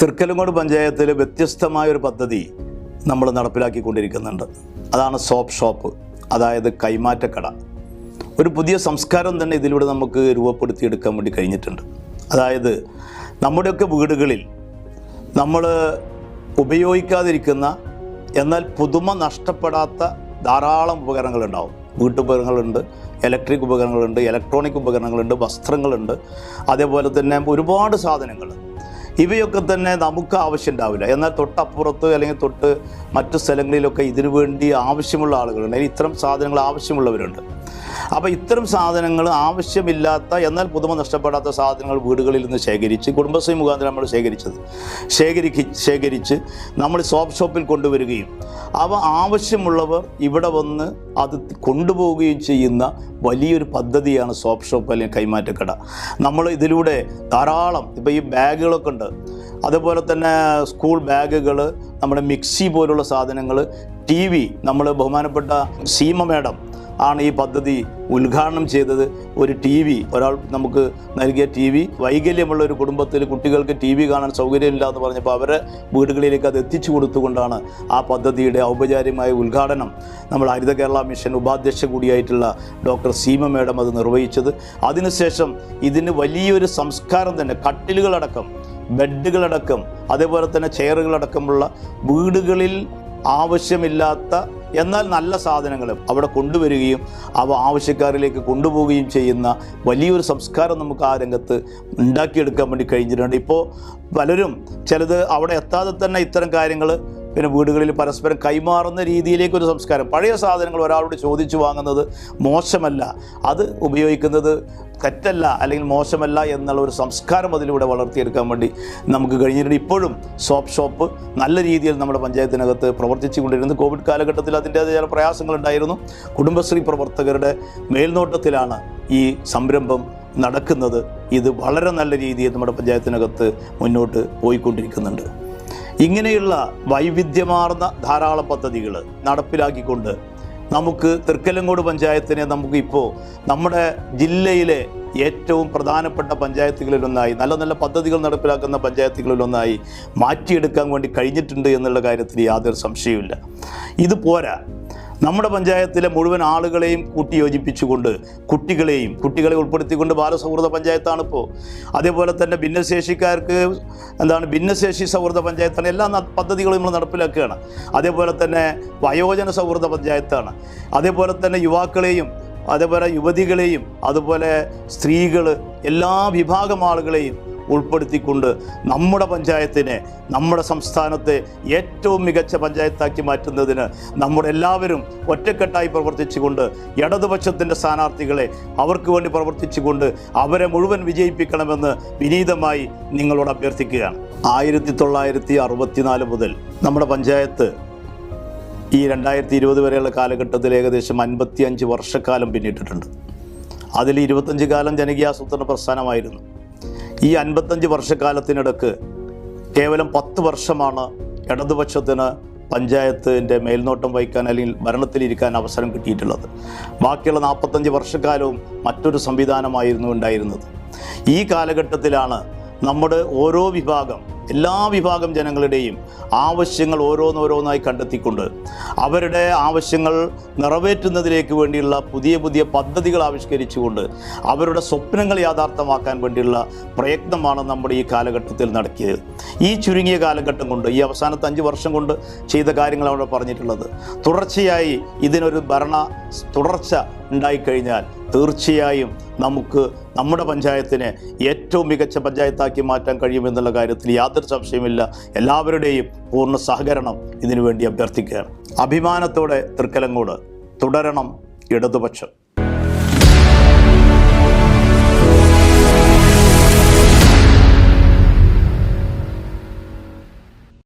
തൃക്കലങ്ങോട് പഞ്ചായത്തിൽ വ്യത്യസ്തമായ ഒരു പദ്ധതി നമ്മൾ നടപ്പിലാക്കിക്കൊണ്ടിരിക്കുന്നുണ്ട്. അതാണ് സോപ്പ് ഷോപ്പ് അതായത് കൈമാറ്റക്കട. ഒരു പുതിയ സംസ്കാരം തന്നെ ഇതിലൂടെ നമുക്ക് രൂപപ്പെടുത്തിയെടുക്കാൻ വേണ്ടി കഴിഞ്ഞിട്ടുണ്ട്. അതായത് നമ്മുടെയൊക്കെ വീടുകളിൽ നമ്മൾ ഉപയോഗിക്കാതിരിക്കുന്ന എന്നാൽ പുതുമ നഷ്ടപ്പെടാത്ത ധാരാളം ഉപകരണങ്ങളുണ്ടാവും. വീട്ടുപകരണങ്ങളുണ്ട് ഇലക്ട്രിക് ഉപകരണങ്ങളുണ്ട് ഇലക്ട്രോണിക് ഉപകരണങ്ങളുണ്ട് വസ്ത്രങ്ങളുണ്ട് അതേപോലെ തന്നെ ഒരുപാട് സാധനങ്ങൾ. ഇവയൊക്കെ തന്നെ നമുക്ക് ആവശ്യം ഉണ്ടാവില്ല എന്നാൽ തൊട്ടപ്പുറത്ത് അല്ലെങ്കിൽ തൊട്ട് മറ്റു സ്ഥലങ്ങളിലൊക്കെ ഇതിനു വേണ്ടി ആവശ്യമുള്ള ആളുകളുണ്ട്. ഇത്തരം സാധനങ്ങൾ ആവശ്യമുള്ളവരുണ്ട്. അപ്പോൾ ഇത്തരം സാധനങ്ങൾ ആവശ്യമില്ലാത്ത എന്നാൽ പുതുമ നഷ്ടപ്പെടാത്ത സാധനങ്ങൾ വീടുകളിൽ നിന്ന് ശേഖരിച്ച് കുടുംബശ്രീ മുഖാന്തരം നമ്മൾ ശേഖരിച്ചത്. ശേഖരിക്ക് ശേഖരിച്ച് നമ്മൾ സോപ്പ് ഷോപ്പിൽ കൊണ്ടുവരികയും അവ ആവശ്യമുള്ളവർ ഇവിടെ വന്ന് അത് കൊണ്ടുപോവുകയും ചെയ്യുന്ന വലിയൊരു പദ്ധതിയാണ് സോപ്പ് ഷോപ്പ് അല്ലെങ്കിൽ കൈമാറ്റക്കട. നമ്മൾ ഇതിലൂടെ ധാരാളം ഇപ്പോൾ ഈ ബാഗുകളൊക്കെ ഉണ്ട്. അതുപോലെ തന്നെ സ്കൂൾ ബാഗുകൾ നമ്മുടെ മിക്സി പോലുള്ള സാധനങ്ങൾ ടി വി നമ്മൾ ബഹുമാനപ്പെട്ട സീമ മേഡം ആണ് ഈ പദ്ധതി ഉദ്ഘാടനം ചെയ്തത്. ഒരു ടി വി ഒരാൾ നമുക്ക് നൽകിയ ടി വി വൈകല്യമുള്ള ഒരു കുടുംബത്തിൽ കുട്ടികൾക്ക് ടി വി കാണാൻ സൗകര്യമില്ല എന്ന് പറഞ്ഞപ്പോൾ അവരെ വീടുകളിലേക്ക് അത് എത്തിച്ചു കൊടുത്തുകൊണ്ടാണ് ആ പദ്ധതിയുടെ ഔപചാരികമായ ഉദ്ഘാടനം നമ്മൾ ഹരിത കേരള മിഷൻ ഉപാധ്യക്ഷ കൂടിയായിട്ടുള്ള ഡോക്ടർ സീമ മേഡം അത് നിർവഹിച്ചത്. അതിനുശേഷം ഇതിന് വലിയൊരു സംസ്കാരം തന്നെ കട്ടിലുകളടക്കം ബെഡുകളടക്കം അതേപോലെ തന്നെ ചെയറുകളടക്കമുള്ള വീടുകളിൽ ആവശ്യമില്ലാത്ത എന്നാൽ നല്ല സാധനങ്ങളും അവിടെ കൊണ്ടുവരികയും അവ ആവശ്യക്കാരിലേക്ക് കൊണ്ടുപോവുകയും ചെയ്യുന്ന വലിയൊരു സംസ്കാരം നമുക്ക് ആ രംഗത്ത് ഉണ്ടാക്കിയെടുക്കാൻ വേണ്ടി കഴിഞ്ഞിട്ടുണ്ട്. ഇപ്പോൾ പലരും ചിലത് അവിടെ എത്താതെ തന്നെ ഇത്തരം കാര്യങ്ങൾ പിന്നെ വീടുകളിൽ പരസ്പരം കൈമാറുന്ന രീതിയിലേക്ക് ഒരു സംസ്കാരം. പഴയ സാധനങ്ങൾ ഒരാളോട് ചോദിച്ചു വാങ്ങുന്നത് മോശമല്ല. അത് ഉപയോഗിക്കുന്നത് തെറ്റല്ല അല്ലെങ്കിൽ മോശമല്ല എന്നുള്ള ഒരു സംസ്കാരം അതിലൂടെ വളർത്തിയെടുക്കാൻ വേണ്ടി നമുക്ക് കഴിഞ്ഞിട്ടുണ്ട്. ഇപ്പോഴും സോപ്പ് ഷോപ്പ് നല്ല രീതിയിൽ നമ്മുടെ പഞ്ചായത്തിനകത്ത് പ്രവർത്തിച്ചു കൊണ്ടിരുന്നു. കോവിഡ് കാലഘട്ടത്തിൽ അതിന്റെ ചില പ്രയാസങ്ങളുണ്ടായിരുന്നു കുടുംബശ്രീ പ്രവർത്തകരുടെ മേൽനോട്ടത്തിലാണ് ഈ സംരംഭം നടക്കുന്നത്. ഇത് വളരെ നല്ല രീതിയിൽ നമ്മുടെ പഞ്ചായത്തിനകത്ത് മുന്നോട്ട് പോയിക്കൊണ്ടിരിക്കുന്നുണ്ട്. ഇങ്ങനെയുള്ള വൈവിധ്യമാർന്ന ധാരാളം പദ്ധതികൾ നടപ്പിലാക്കിക്കൊണ്ട് നമുക്ക് തൃക്കലങ്കോട് പഞ്ചായത്തിനെ നമുക്കിപ്പോൾ നമ്മുടെ ജില്ലയിലെ ഏറ്റവും പ്രധാനപ്പെട്ട പഞ്ചായത്തുകളിലൊന്നായി നല്ല നല്ല പദ്ധതികൾ നടപ്പിലാക്കുന്ന പഞ്ചായത്തുകളിലൊന്നായി മാറ്റിയെടുക്കാൻ വേണ്ടി കഴിഞ്ഞിട്ടുണ്ട് എന്നുള്ള കാര്യത്തിൽ യാതൊരു സംശയവുമില്ല. ഇത് പോരാ. നമ്മുടെ പഞ്ചായത്തിലെ മുഴുവൻ ആളുകളെയും കൂട്ടിയോജിപ്പിച്ചുകൊണ്ട് കുട്ടികളെയും കുട്ടികളെ ഉൾപ്പെടുത്തിക്കൊണ്ട് ബാലസൗഹൃദ പഞ്ചായത്താണിപ്പോൾ അതേപോലെ തന്നെ ഭിന്നശേഷിക്കാർക്ക് എന്താണ് ഭിന്നശേഷി സൗഹൃദ പഞ്ചായത്താണ്. എല്ലാ പദ്ധതികളും നമ്മൾ നടപ്പിലാക്കുകയാണ്. അതേപോലെ തന്നെ വയോജന സൗഹൃദ പഞ്ചായത്താണ്. അതേപോലെ തന്നെ യുവാക്കളെയും അതേപോലെ യുവതികളെയും അതുപോലെ സ്ത്രീകൾ എല്ലാ വിഭാഗം ആളുകളെയും ഉൾപ്പെടുത്തിക്കൊണ്ട് നമ്മുടെ പഞ്ചായത്തിനെ നമ്മുടെ സംസ്ഥാനത്തെ ഏറ്റവും മികച്ച പഞ്ചായത്താക്കി മാറ്റുന്നതിന് നമ്മുടെ എല്ലാവരും ഒറ്റക്കെട്ടായി പ്രവർത്തിച്ചുകൊണ്ട് ഇടതുപക്ഷത്തിന്റെ സ്ഥാനാർത്ഥികളെ അവർക്ക് വേണ്ടി പ്രവർത്തിച്ചുകൊണ്ട് അവരെ മുഴുവൻ വിജയിപ്പിക്കണമെന്ന് വിനീതമായി നിങ്ങളോട് അഭ്യർത്ഥിക്കുകയാണ്. ആയിരത്തി തൊള്ളായിരത്തി അറുപത്തിനാല് മുതൽ നമ്മുടെ പഞ്ചായത്ത് ഈ രണ്ടായിരത്തി ഇരുപത് വരെയുള്ള കാലഘട്ടത്തിൽ ഏകദേശം അൻപത്തി അഞ്ച് വർഷക്കാലം പിന്നിട്ടിട്ടുണ്ട്. അതിൽ ഇരുപത്തഞ്ച് കാലം ജനകീയാസൂത്രണ പ്രസ്ഥാനമായിരുന്നു. ഈ അൻപത്തഞ്ച് വർഷക്കാലത്തിനിടക്ക് കേവലം പത്ത് വർഷമാണ് ഇടതുപക്ഷത്തിന് പഞ്ചായത്തിന്റെ മേൽനോട്ടം വഹിക്കാൻ അല്ലെങ്കിൽ ഭരണത്തിലിരിക്കാൻ അവസരം കിട്ടിയിട്ടുള്ളത്. ബാക്കിയുള്ള നാൽപ്പത്തഞ്ച് വർഷക്കാലവും മറ്റൊരു സംവിധാനമായിരുന്നു ഉണ്ടായിരുന്നത്. ഈ കാലഘട്ടത്തിലാണ് നമ്മുടെ ഓരോ വിഭാഗം എല്ലാ വിഭാഗം ജനങ്ങളുടെയും ആവശ്യങ്ങൾ ഓരോന്നോരോന്നായി കണ്ടെത്തിക്കൊണ്ട് അവരുടെ ആവശ്യങ്ങൾ നിറവേറ്റുന്നതിലേക്ക് വേണ്ടിയുള്ള പുതിയ പുതിയ പദ്ധതികൾ ആവിഷ്കരിച്ചുകൊണ്ട് അവരുടെ സ്വപ്നങ്ങൾ യാഥാർത്ഥ്യമാക്കാൻ വേണ്ടിയുള്ള പ്രയത്നമാണ് നമ്മുടെ ഈ കാലഘട്ടത്തിൽ നടക്കിയത്. ഈ ചുരുങ്ങിയ കാലഘട്ടം കൊണ്ട് ഈ അവസാനത്തെ അഞ്ച് വർഷം കൊണ്ട് ചെയ്ത കാര്യങ്ങൾ അവിടെ പറഞ്ഞിട്ടുള്ളത്. തുടർച്ചയായി ഇതിനൊരു ഭരണ തുടർച്ച ഉണ്ടായിക്കഴിഞ്ഞാൽ തീർച്ചയായും നമുക്ക് നമ്മുടെ പഞ്ചായത്തിനെ ഏറ്റവും മികച്ച പഞ്ചായത്താക്കി മാറ്റാൻ കഴിയുമെന്നുള്ള കാര്യത്തിൽ യാതൊരു സംശയമില്ല എല്ലാവരുടെയും പൂർണ സഹകരണം ഇതിനുവേണ്ടി അഭ്യർത്ഥിക്കുകയാണ്. അഭിമാനത്തോടെ തൃക്കലങ്ങോട് തുടരണം ഇടതുപക്ഷം.